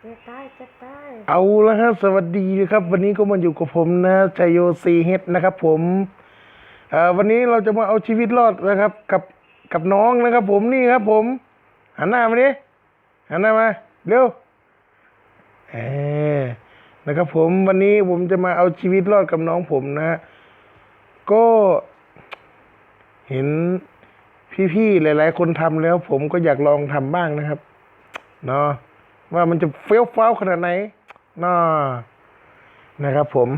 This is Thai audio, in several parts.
เจ็บตายจ็บตายเอาละครับสวัสดีครับ วันนี้ก็มาอยู่กับผมนะชัยโยซีเฮดนะครับ ผมอ่อวันนี้เราจะมาเอาชีวิตรอดนะครับ กับกับน้องนะครับ ผมนี่ครับ ผมหันหน้ามาดิหันหน้ามาเร็วเออนะครับ ผมวันนี้ผมจะมาเอาชีวิตรอดกับน้องผมนะก็ เห็นพี่ๆหลาย ๆ คนทำแล้ว ผมก็อยากลองทำบ้างนะครับเนาะ ว่ามันจะเฟี้ยวฟ้าวขนาดไหนน่านะครับผม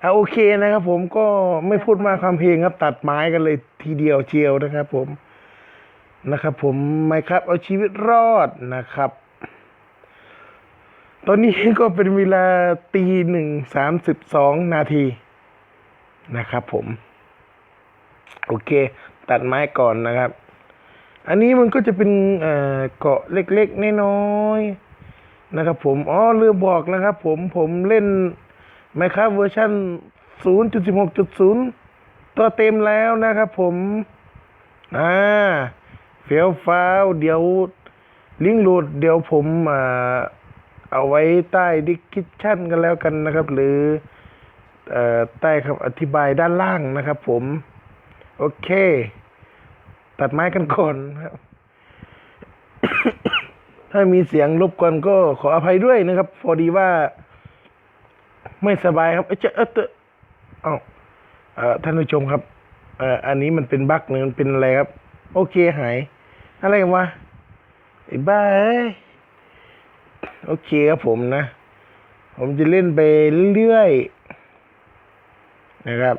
เอาโอเคนะครับผมก็ไม่พูดมากความเพลงครับ ตัดไม้กันเลยทีเดียวเชียวนะครับ ผมนะครับ ผมไม่ครับ เอาชีวิตรอดนะครับ ตอนนี้ก็เป็นเวลาตีหนึ่งสามสิบสองนาทีนะครับ ผม โอเค ตัดไม้ก่อนนะครับ อันนี้มันก็จะเป็นเกาะเล็กๆน้อยๆนะครับ ผมอ๋อลืมบอกนะครับ ผมผมเล่น Minecraft เวอร์ชัน0.16.0 ตัวเต็มแล้วนะครับผมอ่าเฟี้ยวฟ้าวเดี๋ยวลิงก์โหลดเดี๋ยวผมอ่าเอาไว้ใต้ดิสคิชั่นกันแล้วกันนะครับ หรือเอ่อใต้คำอธิบายด้านล่างนะครับผม โอเค ตัดไม้กันก่อนครับ ถ้ามีเสียงรบกวนก็ขออภัยด้วยนะครับ พอดีว่า ไม่สบายครับเอ้ยเจ้าเออเตอะเอ้าเอ่อท่านผู้ชมครับเอออันนี้มันเป็นบั๊กหรือมันเป็นอะไรครับ โอเคหาย อะไรวะไอ้บ้าเอ้ยโอเคครับผมนะ ผมจะเล่นไปเรื่อยๆนะครับ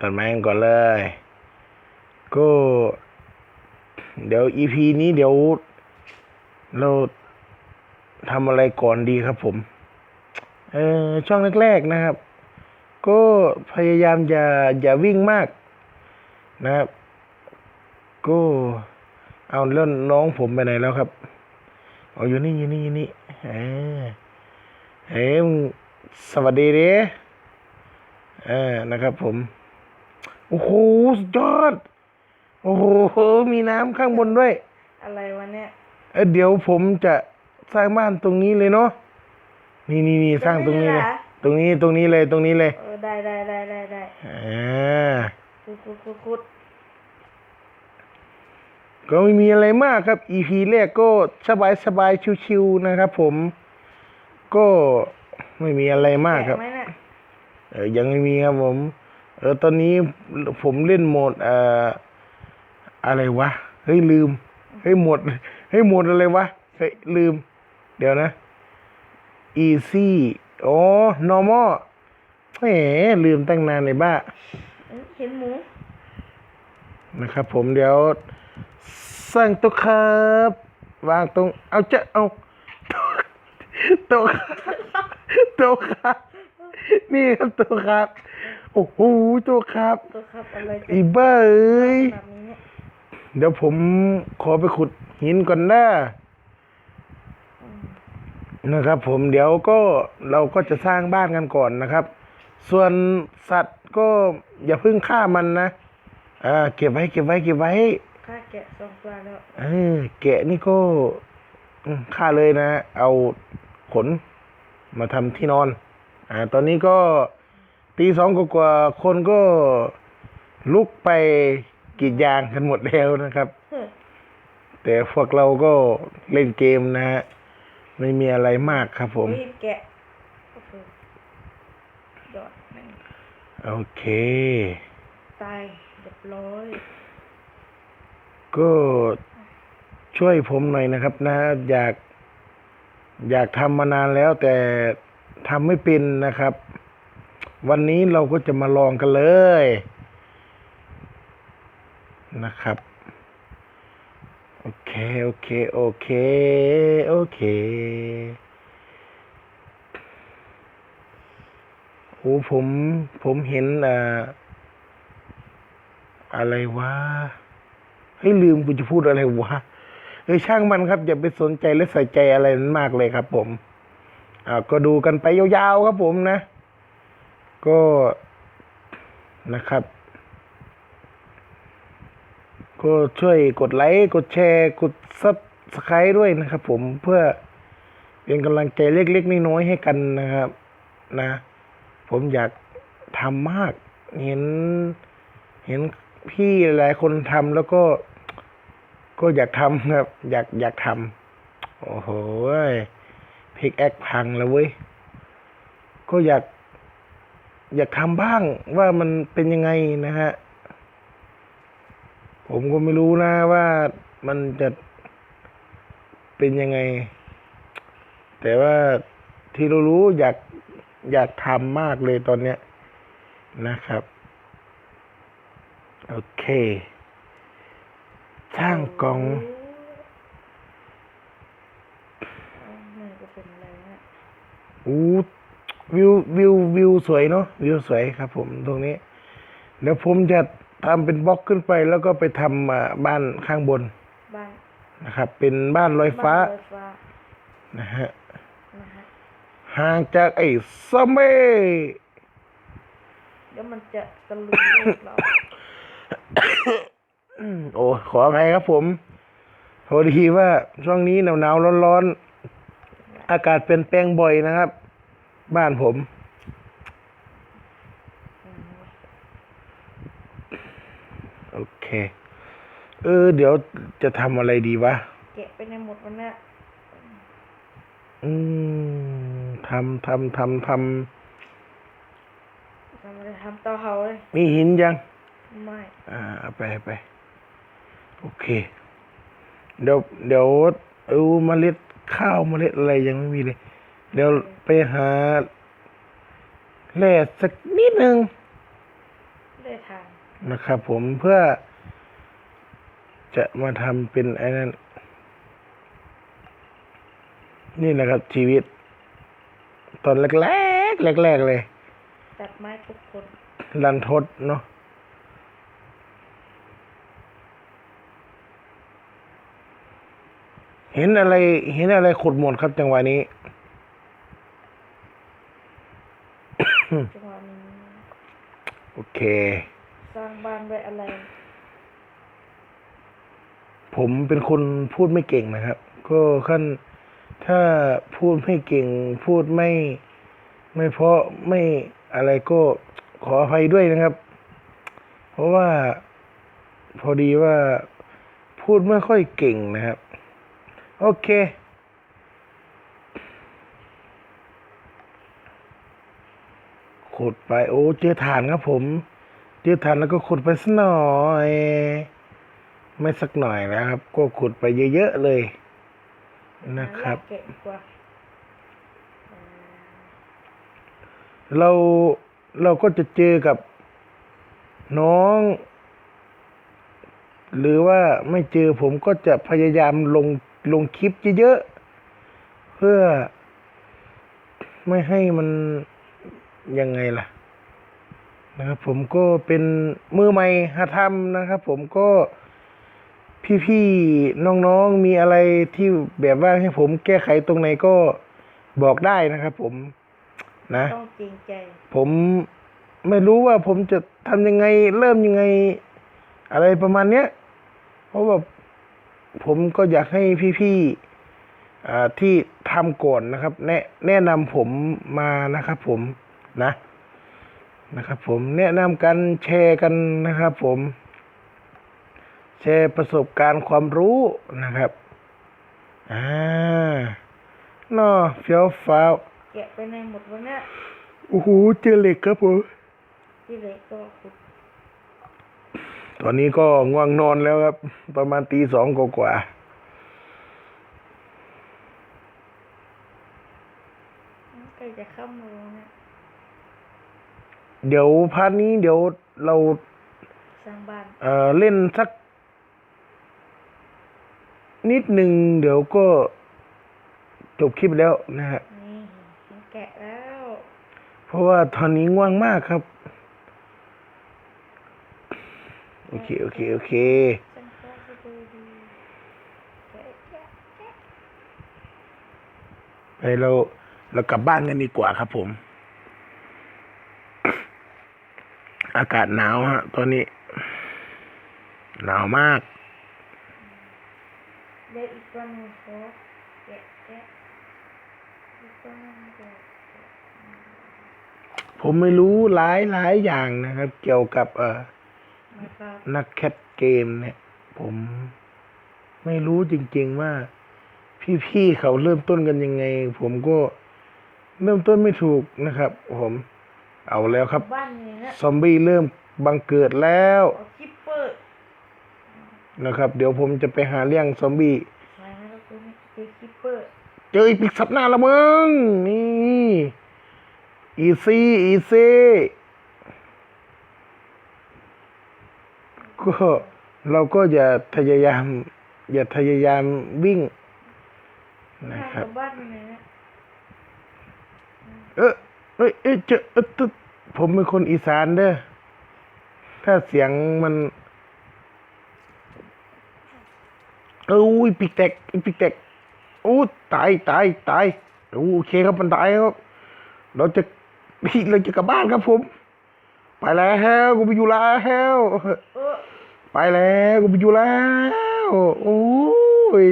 ตัดไม้กันก่อนเลย ก็ เดี๋ยวอีพีนี้เดี๋ยว เราทำอะไรก่อนดีครับผม เออช่องแรกๆนะครับ ก็พยายามอย่าอย่าวิ่งมากนะครับ ก็เอาเล่นน้องผมไปไหนแล้วครับเอาอยู่นี่อยู่นี่อยู่นี่เออเฮ้ยสวัสดีเด้เออนะครับผม โอ้โหสุดยอด โอ้โห มีน้ำข้างบนด้วย อะไรวะเนี่ยเออเดี๋ยวผมจะสร้างบ้านตรงนี้เลยเนาะ นี่นี่นี่สร้างตรงนี้เลย ตรงนี้ตรงนี้เลยตรงนี้เลยเออได้ได้ได้ได้ได้อ่าคุดคุดคุดคุดก็ไม่มีอะไรมากครับ EP แรกก็สบายสบายชิวๆนะครับผม ก็ไม่มีอะไรมากครับแกะไหมเนี่ย เออยังไม่มีครับผม เออตอนนี้ผมเล่นโหมดเอ่ออะไรวะ เฮ้ยลืม เฮ้ยโหมด เฮ้ยโหมดอะไรวะ เฮ้ยลืม เดี๋ยวนะ easy อ๋อ normal แหมลืมตั้งนานในบ้าเอ้ยเห็นหมู นะครับผมเดี๋ยวสร้างโต๊ะครับ วางตรง เอาจะเอาโต๊ะครับโต๊ะครับ นี่ครับโต๊ะครับ โอ้โหโต๊ะครับตัวครับอะไรจะไอีบ้าเอ้ยแบบนี้เนี่ยเดี๋ยวผมขอไปขุดหินก่อนนะนะครับ ผมเดี๋ยวก็เราก็จะสร้างบ้านกันก่อนนะครับ ส่วนสัตว์ก็อย่าเพิ่งฆ่ามันนะอ่าเก็บไว้เก็บไว้เก็บไว้ฆ่าแกะสองตัวแล้วเออแกะนี่ก็อืมฆ่าเลยนะ เอาขนมาทำที่นอน อ่า ตอนนี้ก็ ตีสองกว่าๆคนก็ลุกไปกรีดยางกันหมดแล้วนะครับเฮ้ยแต่พวกเราก็เล่นเกมนะฮะไม่มีอะไรมากครับผมอุ๊ยแกะโอ้โหยอดแม่งโอเค ตายเรียบร้อย ก็ช่วยผมหน่อยนะครับนะ อยาก อยากทำมานานแล้วแต่ทำไม่เป็นนะครับ วันนี้เราก็จะมาลองกันเลยนะครับ โอเค โอเค โอเค โอเค โอ้ผม ผมเห็นอ่าอะไรวะเฮ้ยลืมกูจะพูดอะไรวะเฮ้ยช่างมันครับ อย่าไปสนใจและใส่ใจอะไรนั้นมากเลยครับผม อ่าก็ดูกันไปยาวๆครับผมนะ ก็นะครับ ก็ช่วยกดไลค์ กดแชร์ กดซับสไครต์ด้วยนะครับผมเพื่อเป็นกำลังใจเล็กๆน้อยๆให้กันนะครับนะ ผมอยากทำมาก เห็น เห็นพี่หลายคนทำแล้วก็ ก็อยากทำครับ อยากอยากทำโอ้โหพิกแอคพังแล้วเว้ย ก็อยาก อยากทำบ้างว่ามันเป็นยังไงนะฮะ ผมก็ไม่รู้นะว่ามันจะเป็นยังไง แต่ว่าที่เรารู้อยากอยากทำมากเลยตอนเนี้ยนะครับ โอเค ช่างกล่องเอาแม่ก็เป็นอะไรเนี่ยอู้วิววิววิวสวยเนาะวิวสวยครับ ผมตรงนี้เดี๋ยวผมจะทำเป็นบล็อกขึ้นไป แล้วก็ไปทำอ่าบ้านข้างบนบ้านนะครับ เป็นบ้านลอยฟ้าบ้นลอยฟ้านะฮะนะฮะห่างจากไอ้ซัมเบ้เดี๋ยวมันจะตะลุยลูกเราอืมโอ้ขออภัยครับผมพอดีว่าช่วงนี้หนาวหนาวร้อนร้อนๆอากาศเปลี่ยนแปลงบ่อยนะครับ บ้านผม โอเค เออ เดี๋ยวจะทำอะไรดีวะแกะไปในหมดวันเนี้ยอืมทำทำทำททำอะไรทำเตาเผาเลยำมีหินยัง ไม่อ่าเอาไปเอาไป โอเค เดี๋ยว เดี๋ยวเอาเมล็ดข้าวเมล็ดอะไรยังไม่มีเลย เดี๋ยวไปหาแร่สักนิดนึงได้ทานนะครับผมเพื่อ จะมาทำเป็นไอ้นั่นนี่แหละครับชีวิต ตอนแรกๆแรกๆเลย ตัดไม้ทุกคนรันทดเนาะเห็นอะไร เห็นอะไรขุดหมดครับจังหวะนี้ จังหวะนี้โอเค สร้างบ้านไว้อะไร ผมเป็นคนพูดไม่เก่งนะครับ ก็ขั้นถ้าพูดไม่เก่ง พูดไม่ ไม่เพราะไม่อะไรก็ขออภัยด้วยนะครับ เพราะว่าพอดีว่าพูดไม่ค่อยเก่งนะครับ โอเค ขุดไปโอ้เจอฐานครับผม เจอฐานแล้วก็ขุดไปสักหน่อย ไม่สักหน่อยนะครับ ก็ขุดไปเยอะๆเลย นะครับหาแกะดีกว่าเอ่อเราเราก็จะเจอกับน้อง หรือว่าไม่เจอผมก็จะพยายามลงลงคลิปเยอะๆเพื่อไม่ให้มัน ยังไงล่ะนะครับผมก็เป็นมือใหม่หาทำนะครับ ผมก็พี่ๆน้องๆมีอะไรที่แบบว่าให้ผมแก้ไขตรงไหนก็บอกได้นะครับ ผมนะต้องจริงใจ ผมไม่รู้ว่าผมจะทำยังไง เริ่มยังไง อะไรประมาณเนี้ยเพราะว่าผมก็อยากให้พี่ๆอ่าที่ทำก่อนนะครับ แนะแนะนำผมมานะครับ ผม นะนะครับผมแนะนำกันแชร์กันนะครับผมแชร์ประสบการณ์ความรู้นะครับอ่าเนาะเฟี้ยวฟ้าวแกะไปในหมดวันเนี้ยโอ้โหเจอเหล็กครับผมที่เหล็กก็ขุดตอนนี้ก็ง่วงนอนแล้วครับ ประมาณตีสองกว่าใกล้จะเข้ามือแล้วเนี่ยๆ เดี๋ยวพาร์ทนี้เดี๋ยวเราสร้างบ้าน เอ่อเล่นสัก นิดหนึ่งเดี๋ยวก็จบคลิปแล้วนะฮะ นี่เห็นแกะแล้ว เพราะว่าตอนนี้ง่วงมากครับ โอเค โอเค โอเค ฉันก็จะดูดีแกะแกะแกะ ไปเราเรากลับบ้านกันดีกว่าครับผม อากาศหนาวฮะตอนนี้ หนาวมากเดี๋ยวอีกตัวนึงขอแกะแกะอีกตัวนึงแกะแกะผมไม่รู้หลายหลายอย่างนะครับ เกี่ยวกับเอ่อนักแคทเกมเนี่ย ผมไม่รู้จริง ๆว่า พี่ๆเขาเริ่มต้นกันยังไง ผมก็เริ่มต้นไม่ถูกนะครับ ผม เอาแล้วครับ บ้านนี้นะซอมบี้เริ่มบังเกิดแล้วเอาคิปเปอร์นะครับ เดี๋ยวผมจะไปหาเลี้ยงซอมบี้ ใช่แล้วตัวนี้เจอคิปเปอร์ เจออีปิกสับหน้าละมึง นี่อีซี่อีซี่ก็เราก็อย่าพยายาม อย่าพยายามวิ่ง นะห่างครับกับ บ้านนี้นะ เออ เอ้ยเอ้ยเจอเออตึ๊ดผมเป็นคนอีสานเด้อ ถ้าเสียงมันเอ้ยปิกแตกอีปิกแตกโอ้ตายตายตายโอเคครับมันตายครับ เราจะเราจะกลับบ้านครับผม ไปแล้วกูไปอยู่แล้วเออไปแล้วกูไปอยู่แล้วโอ้ย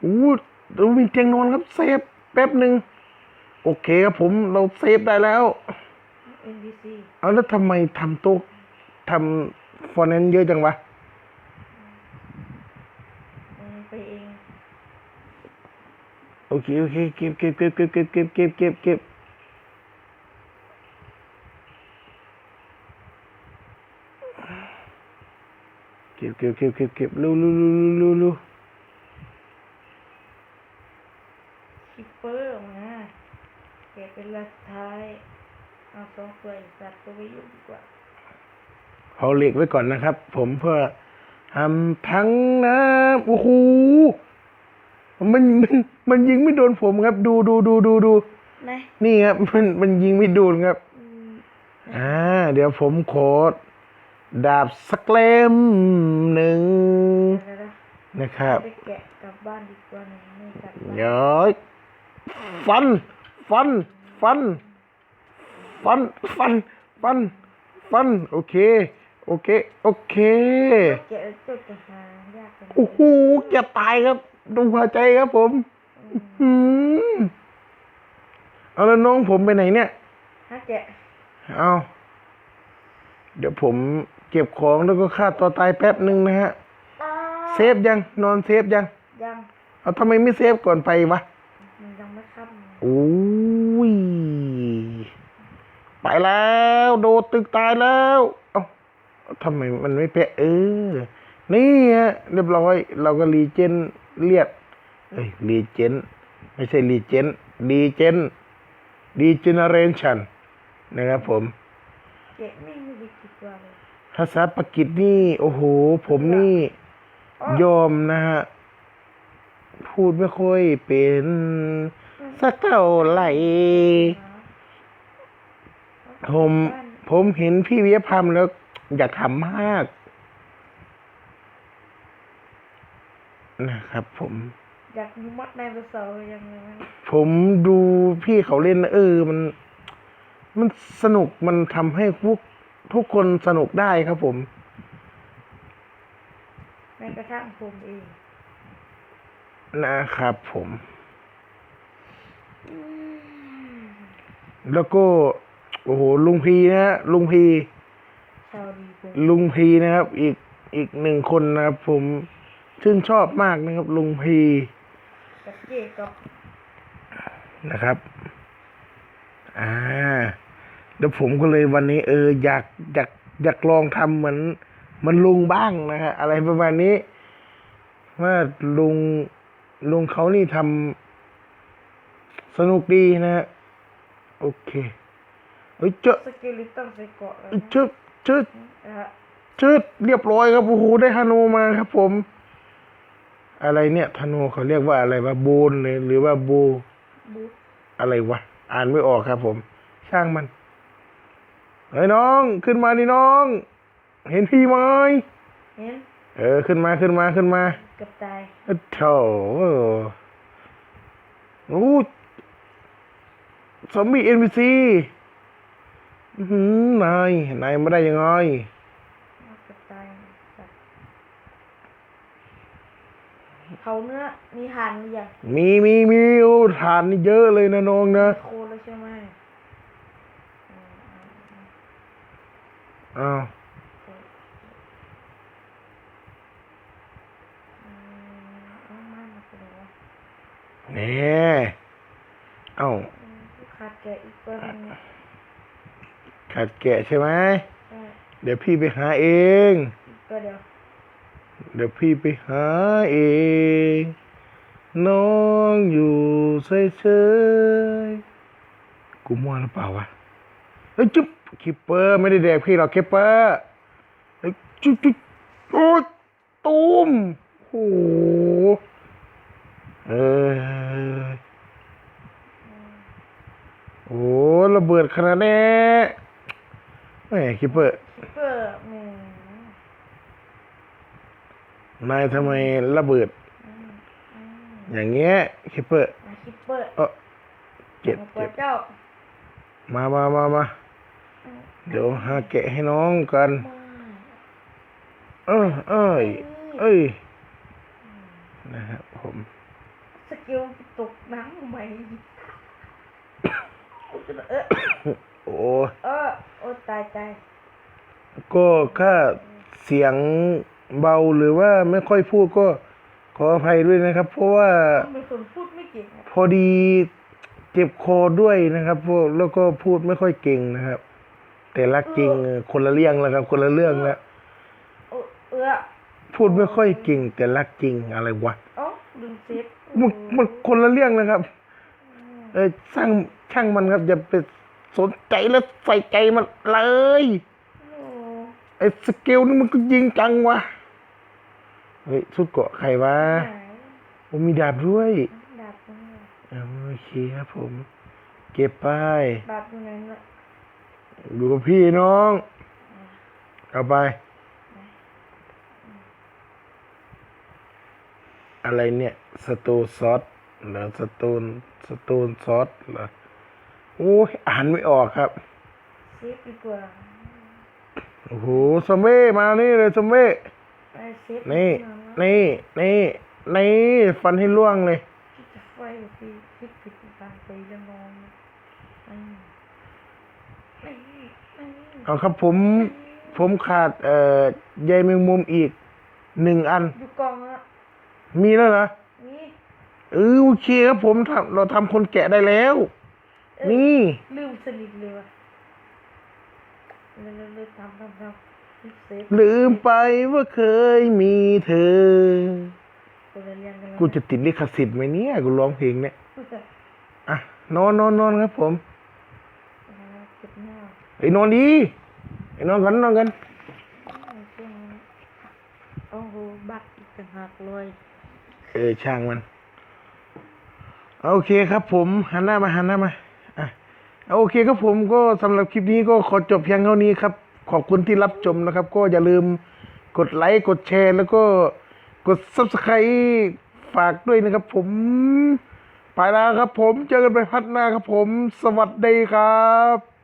โอ้ยเรามีเตียงนอนครับเซฟแป๊บหนึ่ง โอเคครับผมเราเซฟได้แล้วเอ็นบีซีเอาแล้วทำไมทำโต๊ะทำฟอนต์นั้นเยอะจังวะไปเองโอเคโอเคเก็บเก็บเก็บเก็บเก็บเก็บเก็บเก็บเก็บเก็บเก็บเก็บเก็บเก็บลูลูลูลูลูลูคิปเปอร์ออกมาแกะเป็นลักท้าย เอาสองตัวอีกสัตว์ตัวไปอยู่ดีกว่าเอาเหล็กไว้ก่อนนะครับ ผมเพื่อทำทั้งน้ำโอ้โหมันมันมันยิงไม่โดนผมครับ ดูดูดูดูดูนะนี่ครับ มันมันยิงไม่โดนครับอืมอ่าเดี๋ยวผมขอดาบสักเล่มหนึ่งเดี๋ยวนะนะครับไปแกะกลับบ้านดีกว่าหนึ่งไม่กลับบ้านเดี๋ยวฟัน ฟัน ฟัน ฟัน ฟัน ฟัน ฟัน โอเค โอเค โอเคแกะตัวจะหายากจังโอ้โหจะตายครับ ดูหัวใจครับผม อืมเอาแล้วน้องผมไปไหนเนี่ย ฮะแกะเอาเดี๋ยวผมเก็บของแล้วก็ฆ่าตัวตายแป๊บหนึ่งนะฮะอ้าเซฟยัง นอนเซฟยัง ยัง เอาทำไมไม่เซฟก่อนไปวะ มันยังไม่ค่ำ โอ้ย ไปแล้ว โดดตึกตายแล้ว เอ้าทำไมมันไม่เป๊ะเออ นี่ฮะเรียบร้อย เราก็รีเจนเลียดเอ้ยรีเจนไม่ใช่รีเจนรีเจนรีเจเนเรชันนะครับผมภาษาปากีสนี่ โอ้โห ผมนี่ ยอมนะฮะ พูดไม่ค่อยเป็น สักเท่าไหร่ ผมผมเห็นพี่วิยพัมแล้วอยากทำมาก นะครับผม อยากดูมัดในภาษายังไงไหมผมดูพี่เขาเล่นแล้วเออ มัน มันสนุกมันทำให้พวกทุกคนสนุกได้ครับผมแม้กระทั่งผมเองนะครับผม แล้วก็ โอ้โหลุงพีนะฮะลุงพี ชาวดีผมลุงพีนะครับ อีกอีกหนึ่งคนนะครับ ผมชื่นชอบมากนะครับ ลุงพีกับเจ๊กับนะครับ อ่าแล้วผมก็เลยวันนี้เอออยากอยากอยากลองทำเหมือนเหมันลุงบ้างนะฮะอะไรประมาณนี้ ว่าลุงลุงเขานี่ทำสนุกดีนะฮะโอเค เฮ้ยเจ้าสเกลิตันใส่เกาะแล้วเจ้าเจ้านะฮะชืดเรียบร้อยครับโอ้โหได้ฮานูมาครับ ผม อะไรเนี่ยธนูเขาเรียกว่าอะไรวะบูนเลยหรือว่าบู บูทอะไรวะ อ่านไม่ออกครับ ผม ช่างมันเฮ้ยน้องขึ้นมาดิน้อง เห็นพี่ไหมเห็นเออขึ้นมาขึ้นมาขึ้นมาเกับตายเอ้าโถโอ้ซอมบี้เอ็นพีซี นาย นายมาได้ยังไงเกับตายสัตว์เขาเนื้อมีหันหรือยังมีมีมีโอ้ฐานนี่เยอะเลยนะน้องนะโคแล้วใช่ไหมอืมอ้าว อืมเอามามาเป็นไงวะ แหน่เอ้า อืมขาดแกะอีกตัวหนึงเนี่ย ขาดแกะใช่ไหมใช่เดี๋ยวพี่ไปหาเองอีกตัวเดียว เดี๋ยวพี่ไปหาเอง น้องอยู่เฉยๆกูมั่วหรือเปล่าวะเฮ้ยจุ๊บคิปเปอร์ไม่ได้แดกพี่หรอกคิปเปอร์เฮ้ยจุ๊บจุ๊บโอ้ยตูมโอ้โหเออโอ้ระเบิดขนาดนี้ แหมคิปเปอร์คิปเปอร์แหมนายทำไมระเบิด อืมอืมอย่างเงี้ยคิปเปอร์มาคิปเปอร์เออเจ็บมาตัเจ็วบเจ้ามามามามาอืมเดี๋ยวหาแกะให้น้องกัน มาเออเอ้ยเอ้ยนะครับผม สกิลตกน้ำไหมเออ โอ้เออโอ้ตายตายก็ถ้าเสียงเบาหรือว่าไม่ค่อยพูดก็ขออภัยด้วยนะครับ เพราะว่าต้องเป็นคนพูดไม่เก่งอะพอดีเจ็บคอด้วยนะครับพวกแล้วก็พูดไม่ค่อยเก่งนะครับ แต่รักจริงคนละเรื่องแล้วครับ คนละเรื่องแล้วเออเออพูดไม่ค่อยเก่ง แต่รักจริงอะไรวะเอ้าลืมเซฟมันมันคนละเรื่องนะครับ เออช่างช่างมันครับอย่าไป สนใจแล้วใส่ใจมันเลยโอ้ไอ้สเกลนี่มันก็ยิงจังวะเฮ้ยสุดเกาะใครวะไหนผมมีดาบด้วยดาบตรงไหนเอาโอเคครับผม เก็บไปดาบตรงไหนน่ะอยู่กับพี่น้องเอาไป อะไรเนี่ย สตูซอสเหรอสตูนสตูนซอสเหรอ โอ้ยอ่านไม่ออกครับเซฟดีกว่าโอ้โหสมเบ้มานี่เลยสมเบ้ไอ้เซฟนี่ดีกว่าะนี่นี่นี่ฟันให้ล่วงเลยที่จะไฟพี่คิดผิดทางไปแล้วมองไอ้ไอ้ไอ้เอาครับผม ผมขาด เอ่อใยแมงมุมอีกหนึ่งอันอยู่กองละมีแล้วเหรอนี่เออโอเคครับผมทำเราทำคนแกะได้แล้ว เอ้ยนี่ลืมสนิทเลยว่ะเลยเลยเลยทำทำทำเซฟลืมไปว่าเคยมีเธอคนละเรื่องกันแล้วกูจะติดลิขสิทธิ์ไหมเนี่ย กูร้องเพลงเนี่ย อะ นอนนอนนอนครับผมอ่าเจ็บหน้าไอ้นอนดีไอ้นอนกันนอนกันไอ้ช่วงนั้นโอ้โหบัตรอีกต่างหากเลยเออช่างมัน โอเคครับผม หันหน้ามาหันหน้ามาอะ โอเคครับผมก็สำหรับคลิปนี้ก็ขอจบเพียงเท่านี้ครับ ขอบคุณที่รับชมนะครับ ก็อย่าลืมกดไลค์กดแชร์ แล้วก็กด s u b สไครต์ฝากด้วยนะครับผม ไปแล้วครับผมเจอกันไปพัดหน้าครับผม สวัสดีครับ